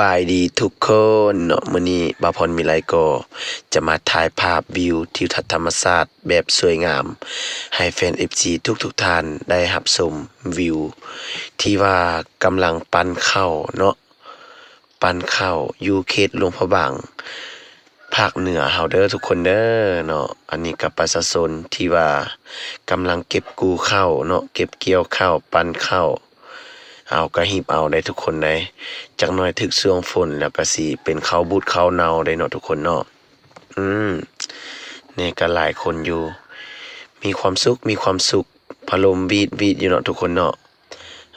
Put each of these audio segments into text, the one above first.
บายดีทุกคนเนาะมื้อนี้บาพรมีหลก็จะมาถ่ายภาพวิวทิวทัศน์ธรรมชาติแบบสวยงาม ให้แฟน FC ทุกๆทท่านได้รับชมวิว ที่ว่ากำลังปั้นข้าเนาะปั้นข้าอยู่เขตหลวงพระบาง ภาคเหนือเฮาเด้อทุกคนเด้อเนาะอันนี้ก็ประชาชนที่ว่ากำลังเก็บกู้ข้าเนาะเก็บเกี่ยวเข้าปั้นข้า เอาก็หีบเอาได้ทุกคนได้จักหน่อยถึกช่วงฝนแล้วก็สิเป็นข้าวบูดข้าวเนาได้เนาะทุกคนเนาะอืมนี่ก็หลายคนอยู่ มีความสุขมีความสุขพัดลมวีดวีดอยู่เนาะทุกคนเนาะ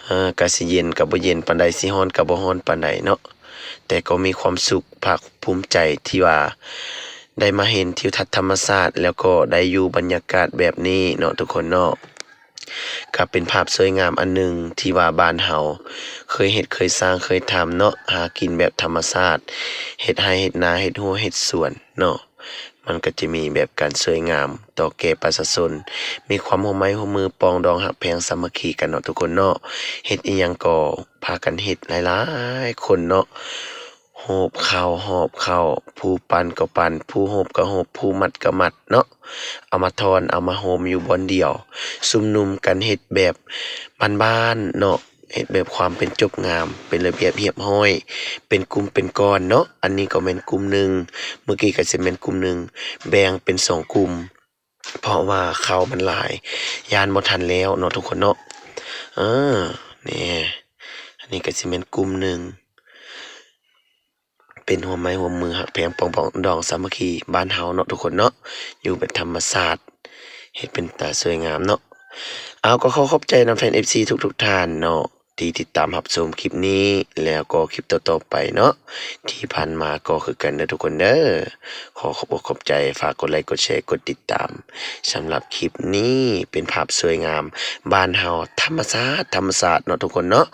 ออก็สิเย็นก็บ่เย็นปานใดสิร้อนก็บ่ร้อนปานใดเนาะแต่ก็มีความสุขภาคภูมิใจที่ว่าได้มาเห็นทิวทัศน์ธรรมชาติแล้วก็ได้อยู่บรรยากาศแบบนี้เนาะทุกคนเนาะ ก็เป็นภาพสวยงามอันหนึ่งที่ว่าบ้านเฮาเคยเฮ็ดเคยสร้างเคยทำเนาะหากินแบบธรรมชาติเฮ็ดไร่เฮ็ดนาเฮ็ดหัวเฮ็ดสวนเนาะมันก็จะมีแบบการสวยงามต่อแก่ประชาชนมีความร่วไม้ร่วมือปองดองหักแพงสามัคคีกันเนาะทุกคนเนาะเฮ็ดอิหยังก็พากันเฮ็ดหลายๆคนเนาะ บข้าวหอบข้าวผู้ปันก็ปันผู้โหบก็โหบผู้มัดก็มัดเนาะ เอามาทอนเอามาโฮมอยู่บอนเดียว ซุมนุมกันเฮ็ดแบบบ้านๆเนาะเฮ็ดแบบความเป็นจบงาม เป็นระเบียบเรียบร้อย เป็นกลุ่มเป็นก้อนเนาะ อันนี้ก็แม่นกลุ่มหนึ่ง เมื่อกี้ก็สิแม่นกลุ่มหนึ่ง แบ่งเป็นสองกลุ่ม เพราะว่าข้าวมันหลาย ยานบ่ทันแล้วเนาะทุกคนเนาะ เออนี่อันนี้ก็สิแม่นกลุ่มหนึ่ง เป็นหัวไม้หัวมือหักแพงปองปองดองสามัคคีบ้านเฮาเนาะทุกคนเนาะอยู่เป็นธรรมชาสติเฮ็ดเป็นตาสวยงามเนาะเอาก็ขอขอบใจนำแฟน FC ทุกๆท่านเนาะที่ติดตามรับชมคลิปนี้แล้วก็คลิปต่อๆไปเนาะที่ผ่านมาก็คือกันเด้อทุกคนเด้อขอขอบอกขอบใจฝากกดไลค์กดแชร์กดติดตามสำหรับคลิปนี้เป็นภาพสวยงามบ้านเฮาธรรมชาสติธรรมชาสติเนาะทุกคนเนาะ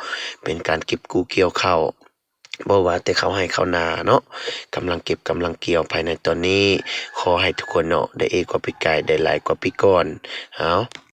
เป็นการเก็บกู้เกี่ยวเข้า บ่ว่าแต่เขาให้เขานาเนาะกำลังเก็บกำลังเกี่ยวภายในตอนนี้ ขอให้ทุกคนเนาะได้เอกกว่าปีกายได้หลายกว่าปีก่อนเอา